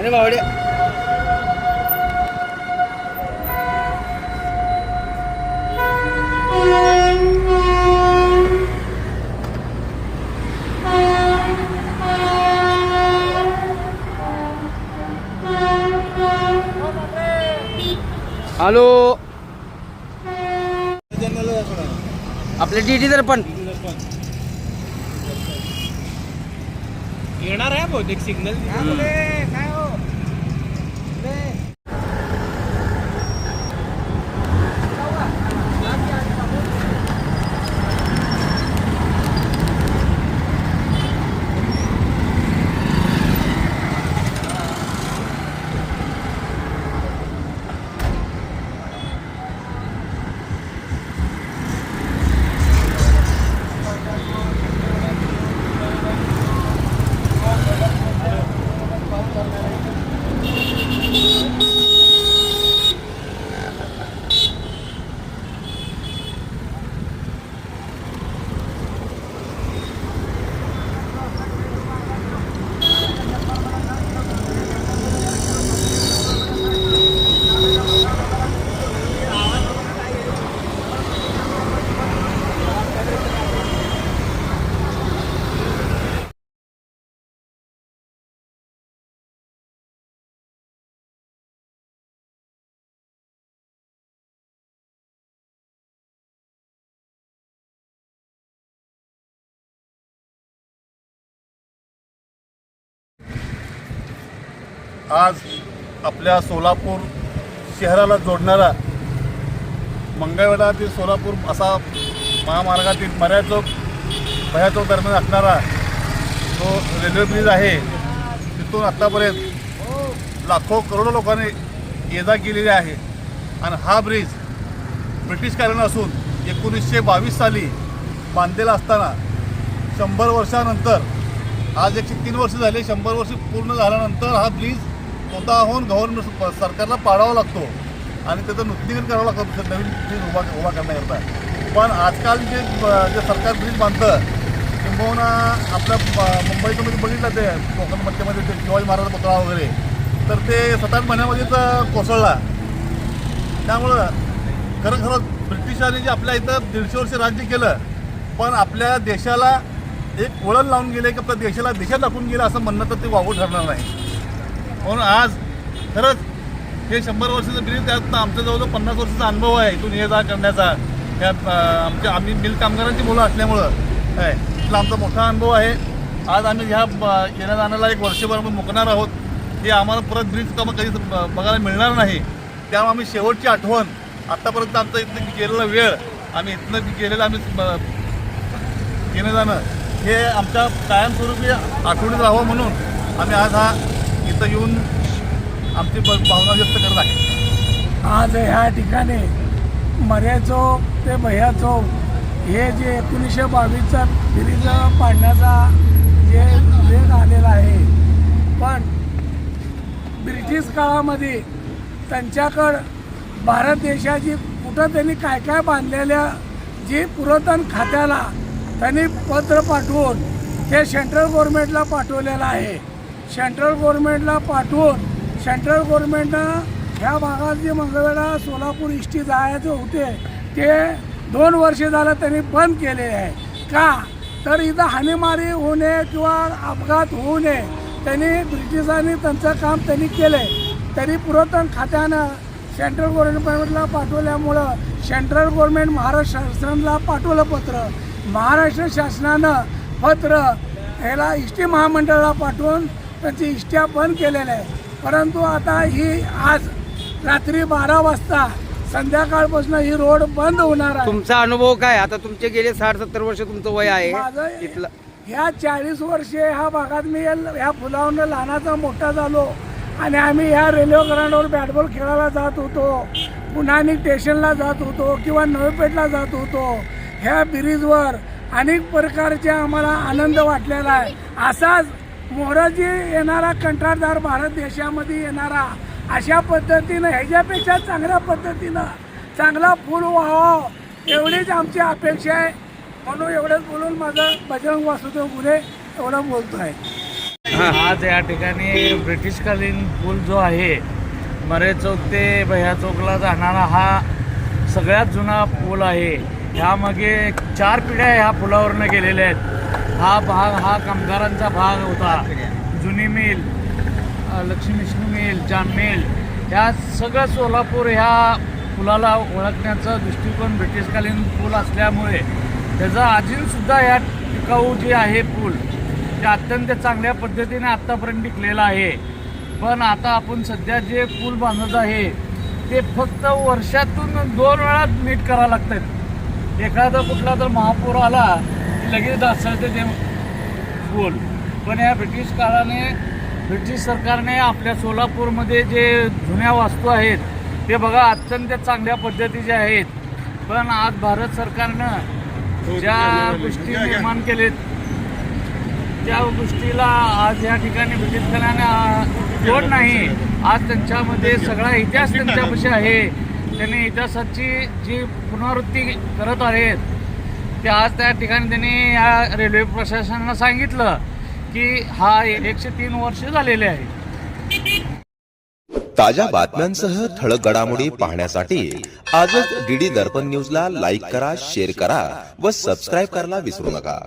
आणि बावडे हॅलो आपले डी टी तर पण येणार आहे बहुतेक सिग्नल आज आपल्या सोलापूर शहराला जोडणारा मंगळवेढा ते सोलापूर असा महामार्गातील मर्या चौक भया चौक दरम्यान असणारा जो रेल्वे ब्रिज आहे तिथून आत्तापर्यंत लाखो करोडो लोकांनी ये जा केलेली आहे. आणि हा ब्रिज ब्रिटिश कारण असून एकोणीसशे बावीस साली बांधलेला असताना शंभर वर्षानंतर आज एकशे तीन वर्ष झाले शंभर वर्ष पूर्ण झाल्यानंतर हा ब्रिज स्वतःहून गव्हर्नमेंट सरकारला पाडावा लागतो. आणि त्याचं नूतनीकरण करावं लागतं नवीन ब्रिज उभा उभा करण्याकरता. पण आजकाल जे जे सरकार ब्रिज बांधतं किंबहुना आपल्या मुंबईचं म्हणजे बघितलं ते कोकण मध्यमध्ये ते शिवाजी महाराज पुतळा वगैरे. तर ते सात आठ महिन्यामध्येच कोसळला. त्यामुळं खरं खरं ब्रिटिशांनी जे आपल्या इथं दीडशे वर्ष राज्य केलं पण आपल्या देशाला एक वळण लावून गेले की आपल्या देशाला देशात दाखवून गेलं असं म्हणणं तर ते वागू ठरणार नाही. म्हणून आज खरंच हे शंभर वर्षाचं ब्रिज त्यात आमचा जवळजवळ पन्नास वर्षाचा अनुभव आहे इथून ये जा करण्याचा. त्यात आमच्या आम्ही मिल कामगारांची मुलं असल्यामुळं. काय तिथला आमचा मोठा अनुभव आहे. आज आम्ही ह्या येण्या जाण्याला एक वर्षभर आम्ही मुकणार आहोत. हे आम्हाला परत ब्रिज कामं कधी ब- बघायला मिळणार नाही. त्यामुळे आम्ही शेवटची आठवण आत्तापर्यंत आमचा इथनं गेलेला वेळ आम्ही इथनं गेलेलं आम्ही येणं जाणं हे आमच्या कायमस्वरूपी आठवणीत राहावं म्हणून आम्ही आज हा इथं येऊन आमची भावना व्यक्त करत आहे. आज ह्या ठिकाणी मर्या चौक ते भैया चौक हे जे एकोणीसशे बावीसचा ब्रिज पाडण्याचा जे वेग आलेला आहे. पण ब्रिटिश काळामध्ये त्यांच्याकडं भारत देशाची कुठं त्यांनी काय काय बांधलेल्या जी पुरातन खात्याला त्यांनी पत्र पाठवून ते सेंट्रल गव्हर्नमेंटला पाठवलेलं आहे. सेंट्रल गव्हर्मेंटला पाठवून सेंट्रल गव्हर्मेंटनं ह्या भागात जे मंगळवेढा सोलापूर इष्टी जायचे होते ते दोन वर्षे झालं त्यांनी बंद केले आहे. का? तर इथं हानीमारी होऊ नये किंवा अपघात होऊ नये त्यांनी ब्रिटिशांनी त्यांचं काम त्यांनी केलं तरी पुरातन खात्यानं सेंट्रल गव्हर्नमेंटला पाठवल्यामुळं सेंट्रल गव्हर्मेंट महाराष्ट्र शासनाला पाठवलं पत्र. महाराष्ट्र शासनानं पत्र ह्याला इष्टी महामंडळाला पाठवून त्यांची इष्ट्या बंद केलेल्या आहे परंतु आता ही आज रात्री बारा वाजता संध्याकाळपासून ही रोड बंद होणार आहे. तुमचा अनुभव काय? आता तुमचे गेले साठ सत्तर वर्ष तुमचं वय आहे. इथलं ह्या चाळीस वर्षे ह्या भागात मी ह्या फुलावरून लहानाचा मोठा झालो आणि आम्ही ह्या रेल्वे ग्राउंडवर बॅटबॉल खेळायला जात होतो. पुन्हा स्टेशनला जात होतो किंवा नवेपेठला जात होतो. ह्या ब्रिजवर अनेक प्रकारचे आम्हाला आनंद वाटलेला आहे. असाच मोराजी येणारा कंत्राटदार भारत देशामध्ये येणारा अशा पद्धतीनं ह्याच्यापेक्षा चांगल्या पद्धतीनं चांगला फूल व्हावा एवढीच आमची अपेक्षा आहे. म्हणून एवढंच बोलून माझं बजरंग वासुदेव गुन्हे एवढं बोलतो आहे आज या ठिकाणी ब्रिटिशकालीन पूल जो आहे मरे चौक ते भैया चौकला जाणारा हा सगळ्यात जुना पूल आहे. ह्यामागे चार पिढ्या ह्या पुलावरनं गेलेल्या आहेत. हा भाग हा कामगारांचा भाग होता. जुनी मिल लक्ष्मीष्णू मिल जाम मिल ह्या सगळं सोलापूर ह्या पुलाला ओळखण्याचा दृष्टिकोन ब्रिटिशकालीन पूल असल्यामुळे त्याचा अजूनसुद्धा या टिकाऊ जे आहे पूल ते अत्यंत चांगल्या पद्धतीने आत्तापर्यंत टिकलेलं आहे. पण आता आपण सध्या जे पूल बांधत आहे ते फक्त वर्षातून दोन वेळा नीट करावं लागतात एखादा कुठला तर महापूर आला लगेच ढासळते ते बोल पण या ब्रिटिश काळाने ब्रिटिश सरकारने आपल्या सोलापूरमध्ये जे जुन्या वास्तू आहेत ते बघा अत्यंत चांगल्या पद्धतीचे आहेत. पण आज भारत सरकारनं ज्या गोष्टी निर्माण केलेत त्या गोष्टीला आज या ठिकाणी ब्रिटिश काळाने जोड नाही. आज त्यांच्यामध्ये सगळा इतिहास त्यांच्यापाशी आहे. त्यांनी इतिहासाची जी पुनरावृत्ती करत आहेत ते आज त्या ठिकाणी त्यांनी या रेल्वे प्रशासनाला सांगितलं की हा एकशे तीन वर्ष झालेले आहे. ताज्या बातम्यांसह ठळक घडामोडी पाहण्यासाठी आजच डीडी दर्पण न्यूजला लाईक करा शेअर करा व सबस्क्राईब करायला विसरू नका.